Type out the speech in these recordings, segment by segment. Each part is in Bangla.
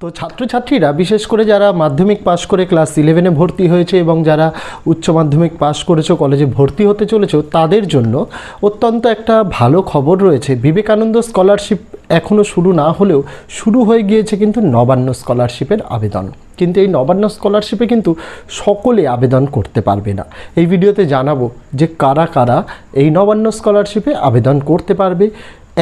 তো ছাত্রছাত্রীরা, বিশেষ করে যারা মাধ্যমিক পাশ করে ক্লাস ইলেভেনে ভর্তি হয়েছে এবং যারা উচ্চ মাধ্যমিক পাশ করেছ, কলেজে ভর্তি হতে চলেছো, তাদের জন্য অত্যন্ত একটা ভালো খবর রয়েছে। বিবেকানন্দ স্কলারশিপ এখনও শুরু না হলেও শুরু হয়ে গিয়েছে কিন্তু নবান্ন স্কলারশিপের আবেদন। কিন্তু এই নবান্ন স্কলারশিপে কিন্তু সকলে আবেদন করতে পারবে না। এই ভিডিওতে জানাব যে কারা কারা এই নবান্ন স্কলারশিপে আবেদন করতে পারবে।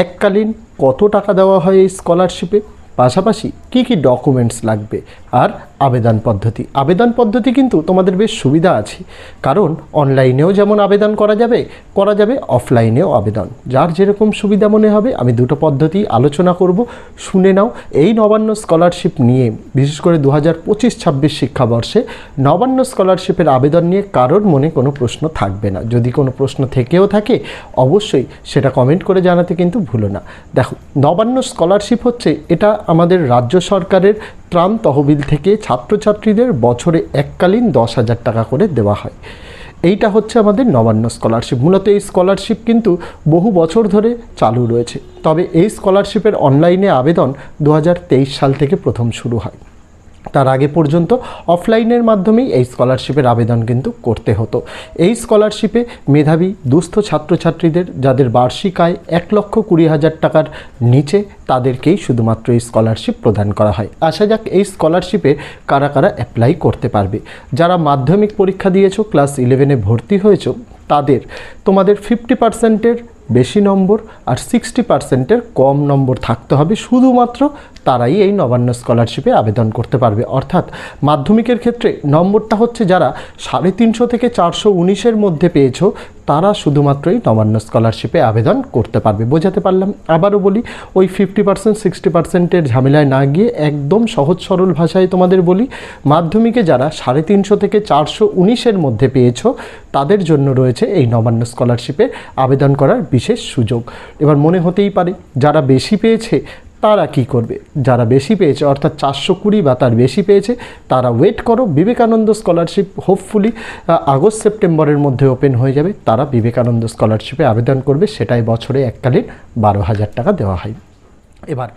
এককালীন কত টাকা দেওয়া হয় এই স্কলারশিপে? পাশাপাশি কি কি ডকুমেন্টস লাগবে আর আবেদন পদ্ধতি? আবেদন পদ্ধতি কিন্তু তোমাদের বেশ সুবিধা আছে। কারণ অনলাইনেও যেমন আবেদন করা যাবে করা যাবে অফলাইনেও আবেদন। যার যেরকম সুবিধা মনে হবে, আমি দুটো পদ্ধতি আলোচনা করব। শুনে নাও, এই নবান্ন স্কলারশিপ নিয়ে, বিশেষ করে দু হাজার পঁচিশ ছাব্বিশ শিক্ষাবর্ষে, নবান্ন স্কলারশিপের আবেদন নিয়ে কারোর মনে কোনো প্রশ্ন থাকবে না। যদি কোনো প্রশ্ন থেকেও থাকে, অবশ্যই সেটা কমেন্ট করে জানাতে কিন্তু ভুলো না। দেখো, নবান্ন স্কলারশিপ হচ্ছে, এটা আমাদের রাজ্য সরকারের ত্রাণ তহবিল থেকে ছাত্রছাত্রীদের বছরে এককালীন দশ হাজার টাকা করে দেওয়া হয়। এইটা হচ্ছে আমাদের নবান্ন স্কলারশিপ মূলত এই স্কলারশিপ কিন্তু বহু বছর ধরে চালু রয়েছে। তবে এই স্কলারশিপের অনলাইনে আবেদন দু হাজার তেইশ সাল থেকে প্রথম শুরু হয়। তার আগে পর্যন্ত অফলাইনের মাধ্যমেই এই স্কলারশিপের আবেদন কিন্তু করতে হতো। এই স্কলারশিপে মেধাবী, দুস্থ ছাত্রছাত্রীদের যাদের বার্ষিক আয় এক লক্ষ কুড়ি হাজার টাকার নিচে, তাদেরকেই শুধুমাত্র এই স্কলারশিপ প্রদান করা হয়। আসা যাক এই স্কলারশিপে কারা কারা অ্যাপ্লাই করতে পারবে। যারা মাধ্যমিক পরীক্ষা দিয়েছ, ক্লাস ইলেভেনে ভর্তি হয়েছো তাদের। তোমাদের ফিফটি পার্সেন্টের বেশি নম্বর আর সিক্সটি পার্সেন্টের কম নম্বর থাকতে হবে। শুধুমাত্র তারাই এই নবান্ন স্কলারশিপে আবেদন করতে পারবে। অর্থাৎ মাধ্যমিকের ক্ষেত্রে নম্বরটা হচ্ছে যারা সাড়ে তিনশো থেকে চারশো উনিশের মধ্যে পেয়েছ তারা শুধুমাত্রই নবান্ন স্কলারশিপে আবেদন করতে পারবে। বোঝাতে পারলাম। আবারও বলি, ওই ফিফটি পার্সেন্ট সিক্সটি পার্সেন্টের ঝামেলায় না গিয়ে একদম সহজ সরল ভাষায় তোমাদের বলি, মাধ্যমিকে যারা সাড়ে তিনশো থেকে চারশো উনিশের মধ্যে পেয়েছ, তাদের জন্য রয়েছে এই নবান্ন স্কলারশিপে আবেদন করার বিশেষ সুযোগ। এবার মনে হতেই পারে, যারা বেশি পেয়েছে তারা কি করবে? যারা বেশি পেয়েছে, অর্থাৎ চারশো কুড়ি বা তার বেশি পেয়েছে, তারা ওয়েট করো, বিবেকানন্দ স্কলারশিপ হোপফুলি আগস্ট সেপ্টেম্বরের মধ্যে ওপেন হয়ে যাবে। তারা বিবেকানন্দ স্কলারশিপে আবেদন করবে, সেটাই বছরে এককালীন বারো হাজার টাকা দেওয়া হয়। এবার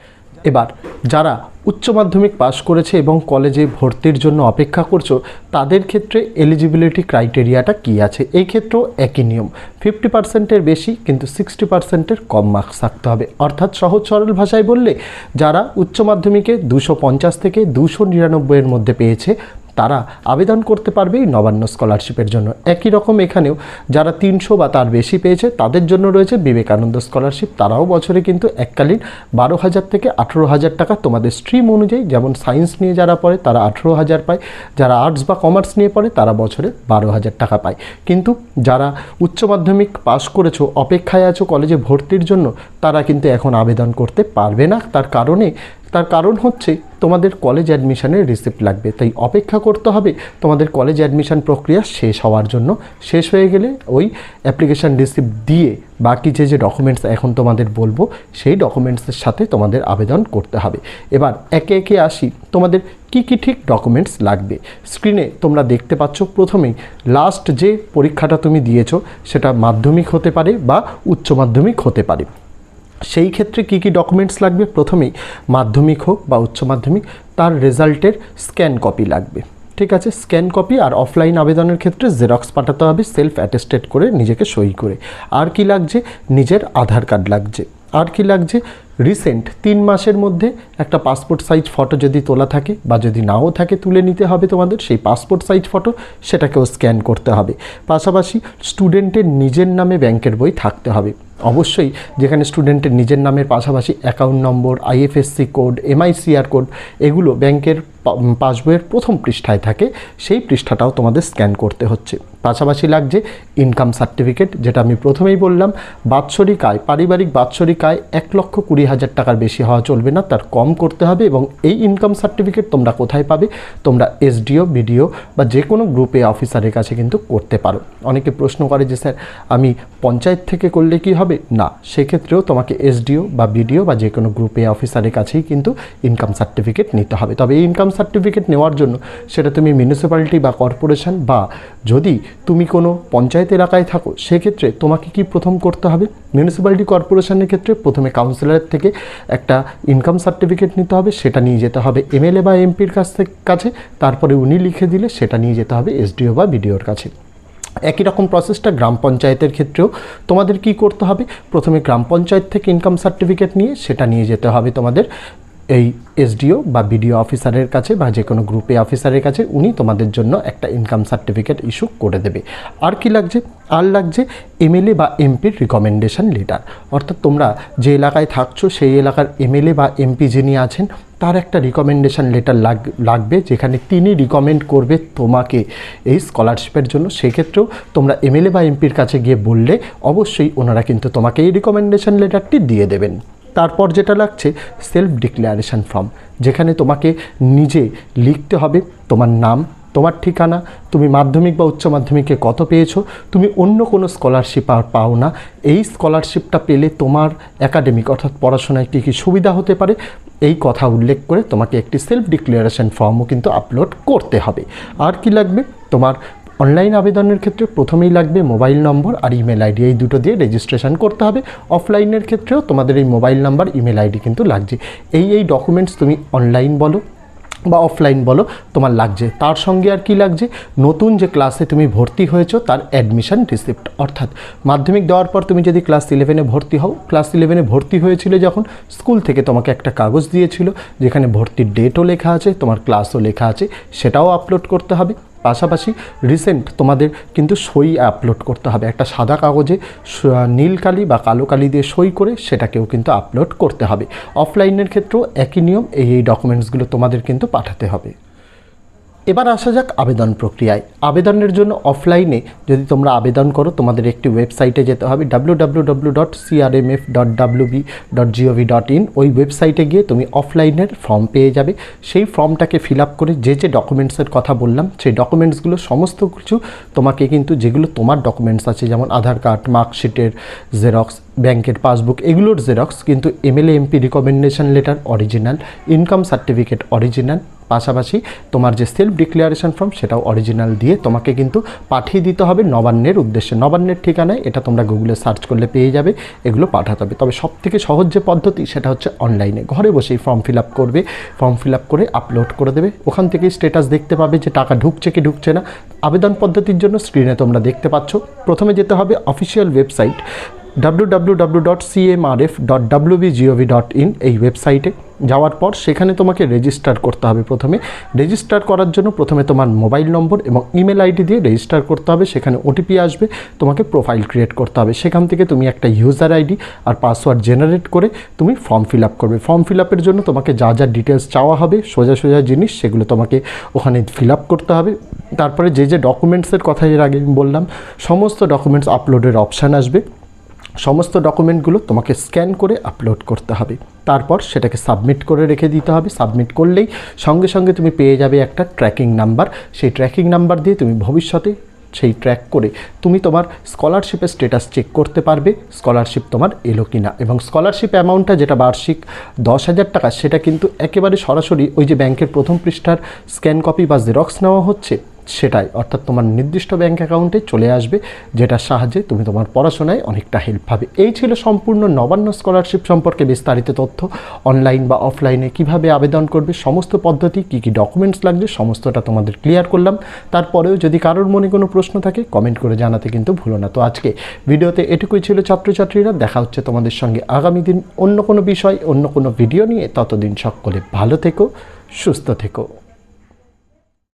এবার, যারা উচ্চ মাধ্যমিক পাশ করেছে এবং কলেজে ভর্তির জন্য অপেক্ষা করছ, তাদের ক্ষেত্রে এলিজিবিলিটি ক্রাইটেরিয়াটা কি আছে? এই ক্ষেত্রেও একই নিয়ম। ফিফটি পার্সেন্টের বেশি, কিন্তু সিক্সটি পার্সেন্টের কম মার্কস থাকতে হবে। অর্থাৎ সহজ সরল ভাষায় বললে, যারা উচ্চ মাধ্যমিকে দুশো পঞ্চাশ থেকে দুশো নিরানব্বইয়ের মধ্যে পেয়েছে তারা আবেদন করতে পারবে নবান্ন স্কলারশিপের জন্য। একই রকম এখানেও যারা তিনশো বা তার বেশি পেয়েছে, তাদের জন্য রয়েছে বিবেকানন্দ স্কলারশিপ। তারাও বছরে কিন্তু এককালীন বারো হাজার থেকে আঠেরো হাজার টাকা তোমাদের স্ট্রিম অনুযায়ী, যেমন সায়েন্স নিয়ে যারা পড়ে, তারা আঠেরো হাজার পায়। যারা আর্টস বা কমার্স নিয়ে পড়ে, তারা বছরে বারো হাজার টাকা পায়। কিন্তু যারা উচ্চ মাধ্যমিক পাশ করেছ, অপেক্ষায় আছো কলেজে ভর্তির জন্য, তারা কিন্তু এখন আবেদন করতে পারবে না। তার কারণে তার কারণ হচ্ছে তোমাদের কলেজ অ্যাডমিশনের রিসিপ্ট লাগবে। তাই অপেক্ষা করতে হবে, তোমাদের কলেজ অ্যাডমিশন প্রক্রিয়া শেষ হওয়ার জন্য। শেষ হয়ে গেলে ওই অ্যাপ্লিকেশান রিসিপ্ট দিয়ে বাকি যে যে ডকুমেন্টস এখন তোমাদের বলব, সেই ডকুমেন্টসের সাথে তোমাদের আবেদন করতে হবে। এবার একে একে আসি, তোমাদের কি কি ঠিক ডকুমেন্টস লাগবে? স্ক্রিনে তোমরা দেখতে পাচ্ছ, প্রথমেই লাস্ট যে পরীক্ষাটা তুমি দিয়েছ, সেটা মাধ্যমিক হতে পারে বা উচ্চ মাধ্যমিক হতে পারে। সেই ক্ষেত্রে কী কী ডকুমেন্টস লাগবে? প্রথমেই মাধ্যমিক হোক বা উচ্চ মাধ্যমিক, তার রেজাল্টের স্ক্যান কপি লাগবে। ঠিক আছে? স্ক্যান কপি আর অফলাইন আবেদনের ক্ষেত্রে জেরক্স পাঠাতে হবে সেলফ অ্যাটেস্টেড করে নিজেকে সই করে। আর কি লাগছে? নিজের আধার কার্ড লাগছে। আর কি লাগছে? রিসেন্ট তিন মাসের মধ্যে একটা পাসপোর্ট সাইজ ফটো যদি তোলা থাকে বা যদি নাও থাকে, তুলে নিতে হবে তোমাদের, সেই পাসপোর্ট সাইজ ফটো সেটাকেও স্ক্যান করতে হবে। পাশাপাশি স্টুডেন্টের নিজের নামে ব্যাংকের বই থাকতে হবে। অবশ্যই যেখানে স্টুডেন্টের নিজের নামের পাশাপাশি account number IFSC code MICR code এগুলো ব্যাংকের পাসবইয়ের প্রথম পৃষ্ঠায় থাকে, সেই পৃষ্ঠাটাও তোমাদের স্ক্যান করতে হচ্ছে। পাশাপাশি লাগছে ইনকাম সার্টিফিকেট যেটা আমি প্রথমেই বললাম, বাৎসরিক আয়, পারিবারিক বাৎসরিক আয় এক লক্ষ কুড়ি হাজার টাকার বেশি হওয়া চলবে না, তার কম করতে হবে এবং এই ইনকাম সার্টিফিকেট তোমরা কোথায় পাবে? তোমরা এসডিও বিডিও বা যে কোনো গ্রুপে অফিসারের কাছে কিন্তু করতে পারো। অনেকে প্রশ্ন করে যে, স্যার, আমি পঞ্চায়েত থেকে করলে কি হবে? না, সেক্ষেত্রেও তোমাকে এসডিও বা বিডিও বা যে কোনো গ্রুপে অফিসারের কাছেই কিন্তু ইনকাম সার্টিফিকেট নিতে হবে। তবে এই ইনকাম সার্টিফিকেট নেওয়ার জন্য সেটা তুমি মিউনিসিপ্যালিটি বা কর্পোরেশন বা যদি তুমি কোনো পঞ্চায়েত এলাকায় থাকো, সেক্ষেত্রে তোমাকে কি প্রথম করতে হবে? মিউনিসিপ্যালিটি কর্পোরেশনের ক্ষেত্রে প্রথমে কাউন্সিলরের থেকে একটা ইনকাম সার্টিফিকেট নিতে হবে, সেটা নিয়ে যেতে হবে এমএলএ বা এমপির কাছ থেকে কাছে, তারপরে উনি লিখে দিলে সেটা নিয়ে যেতে হবে এসডিও বা বিডিওর কাছে। একই রকম প্রসেসটা গ্রাম পঞ্চায়েতের ক্ষেত্রেও তোমাদের কি করতে হবে? প্রথমে গ্রাম পঞ্চায়েত থেকে ইনকাম সার্টিফিকেট নিয়ে সেটা নিয়ে যেতে হবে তোমাদের এই এসডিও বা বিডিও অফিসারের কাছে বা যে কোনো গ্রুপে অফিসারের কাছে উনি তোমাদের জন্য একটা ইনকাম সার্টিফিকেট ইস্যু করে দেবে। আর কি লাগছে? আর লাগছে এমএলএ বা এমপির রিকমেন্ডেশন লেটার অর্থাৎ তোমরা যে এলাকায় থাকছো, সেই এলাকার এমএলএ বা এমপি যিনি আছেন, তার একটা রিকমেন্ডেশন লেটার লাগ, লাগবে যেখানে তিনি রিকমেন্ড করবে তোমাকে এই স্কলারশিপের জন্য। সেক্ষেত্রেও তোমরা এমএলএ বা এমপির কাছে গিয়ে বললে অবশ্যই ওনারা কিন্তু তোমাকে এই রিকমেন্ডেশন লেটারটি দিয়ে দেবেন। তারপর যেটা লাগছে সেলফ ডিক্লারেশন ফর্ম যেখানে তোমাকে নিজে লিখতে হবে তোমার নাম, তোমার ঠিকানা, তুমি মাধ্যমিক বা উচ্চ মাধ্যমিকে কত পেয়েছ, তুমি অন্য কোনো স্কলারশিপ আর পাও না। এই স্কলারশিপটা পেলে তোমার একাডেমিক অর্থাৎ পড়াশোনায় কী কী সুবিধা হতে পারে, এই কথা উল্লেখ করে তোমাকে একটি সেলফ ডিক্লারেশন ফর্মও কিন্তু আপলোড করতে হবে। আর কি লাগবে? তোমার অনলাইন আবেদনের ক্ষেত্রে প্রথমেই লাগবে মোবাইল নম্বর আর ইমেল আইডি। এই দুটো দিয়ে রেজিস্ট্রেশন করতে হবে। অফলাইনের ক্ষেত্রেও তোমাদের এই মোবাইল নাম্বার, ইমেল আইডি কিন্তু লাগছে। এই এই ডকুমেন্টস তুমি অনলাইন বলো বা অফলাইন বলো, তোমার লাগছে। তার সঙ্গে আর কি লাগছে? নতুন যে ক্লাসে তুমি ভর্তি হয়েছো, তার অ্যাডমিশন রিসিপ্ট অর্থাৎ মাধ্যমিক দেওয়ার পর তুমি যদি ক্লাস ইলেভেনে ভর্তি হও ক্লাস ইলেভেনে ভর্তি হয়েছিলে যখন স্কুল থেকে তোমাকে একটা কাগজ দিয়েছিল, যেখানে ভর্তির ডেটও লেখা আছে, তোমার ক্লাসও লেখা আছে, সেটাও আপলোড করতে হবে। পাশাপাশি রিসেন্ট তোমাদের কিন্তু সই আপলোড করতে হবে। একটা সাদা কাগজে নীল কালি বা কালো কালি দিয়ে সই করে সেটাকেও কিন্তু আপলোড করতে হবে। অফলাইনের ক্ষেত্রেও একই নিয়ম এই এই ডকুমেন্টসগুলো তোমাদের কিন্তু পাঠাতে হবে। এবার আসা যাক আবেদন প্রক্রিয়ায়। আবেদনের জন্য অফলাইনে যদি তোমরা আবেদন করো, তোমাদের একটি ওয়েবসাইটে যেতে হবে W dot dot dot GOV dot in ওই ওয়েবসাইটে গিয়ে তুমি অফলাইনের ফর্ম পেয়ে যাবে। সেই ফর্মটাকে ফিল আপ করে যে যে ডকুমেন্টসের কথা বললাম, সেই ডকুমেন্টসগুলো সমস্ত কিছু তোমাকে কিন্তু যেগুলো তোমার ডকুমেন্টস আছে, যেমন আধার কার্ড মার্কশিটের জেরক্স ব্যাংকের পাসবুক এগুলোর জেরক্স কিন্তু MLA MP recommendation letter original income certificate original পাশাপাশি তোমার যে সেলফ ডিক্লারেশন ফর্ম সেটাও অরিজিনাল দিয়ে তোমাকে কিন্তু পাঠিয়ে দিতে হবে নবান্নের উদ্দেশ্যে। নবান্নের ঠিকানায় এটা তোমরা গুগলে সার্চ করলে পেয়ে যাবে, এগুলো পাঠাতে হবে। তবে সব থেকে সহজ যে পদ্ধতি সেটা হচ্ছে অনলাইনে ঘরে বসেই ফর্ম ফিল আপ করবে ফর্ম ফিল আপ করে আপলোড করে দেবে। ওখান থেকেই স্টেটাস দেখতে পাবে যে টাকা ঢুকছে কি ঢুকছে না। আবেদন পদ্ধতির জন্য স্ক্রিনে তোমরা দেখতে পাচ্ছ। প্রথমে যেতে হবে অফিসিয়াল ওয়েবসাইট www.cmrf.wbgov.in এই ওয়েবসাইটে যাওয়ার পর সেখানে তোমাকে রেজিস্টার করতে হবে প্রথমে। রেজিস্টার করার জন্য প্রথমে তোমার মোবাইল নম্বর এবং ইমেল আইডি দিয়ে রেজিস্টার করতে হবে, সেখানে ওটিপি আসবে, তোমাকে প্রোফাইল ক্রিয়েট করতে হবে। সেখান থেকে তুমি একটা ইউজার আইডি আর পাসওয়ার্ড জেনারেট করে তুমি ফর্ম ফিল আপ করবে। ফর্ম ফিল আপের জন্য তোমাকে যা যা ডিটেলস চাওয়া হবে, সোজা সোজা জিনিস, সেগুলো তোমাকে ওখানে ফিল আপ করতে হবে। তারপরে যে যে ডকুমেন্টসের কথা এর আগে বললাম, সমস্ত ডকুমেন্টস আপলোডের অপশান আসবে। সমস্ত ডকুমেন্টগুলো তোমাকে স্ক্যান করে আপলোড করতে হবে। তারপর সেটাকে সাবমিট করে রেখে দিতে হবে। সাবমিট করলেই সঙ্গে সঙ্গে তুমি পেয়ে যাবে একটা ট্র্যাকিং নাম্বার সেই ট্র্যাকিং নাম্বার দিয়ে তুমি ভবিষ্যতে সেই ট্র্যাক করে তুমি তোমার স্কলারশিপের স্টেটাস চেক করতে পারবে। স্কলারশিপ তোমার এলো কি না এবং স্কলারশিপ অ্যামাউন্টটা যেটা বার্ষিক দশ হাজার টাকা, সেটা কিন্তু একেবারে সরাসরি ওই যে ব্যাংকের প্রথম পৃষ্ঠার স্ক্যান কপি বা জেরক্স নেওয়া হচ্ছে। সেটাই। অর্থাৎ তোমার নির্দিষ্ট ব্যাংক অ্যাকাউন্টে চলে আসবে, যেটার সাহায্যে তুমি তোমার পড়াশোনায় অনেকটা হেল্প পাবে। এই ছিল সম্পূর্ণ নবান্ন স্কলারশিপ সম্পর্কে বিস্তারিত তথ্য। অনলাইন বা অফলাইনে কীভাবে আবেদন করবে, সমস্ত পদ্ধতি, কী কী ডকুমেন্টস লাগবে, সমস্তটা তোমাদের ক্লিয়ার করলাম। তারপরেও যদি কারোর মনে কোনো প্রশ্ন থাকে কমেন্ট করে জানাতে কিন্তু ভুলো না। তো আজকে ভিডিওতে এটুকুই ছিল ছাত্রছাত্রীরা। দেখা হচ্ছে তোমাদের সঙ্গে আগামী দিন অন্য কোনো বিষয়, অন্য কোনো ভিডিও নিয়ে। ততদিন সকলে ভালো থেকো, সুস্থ থেকো।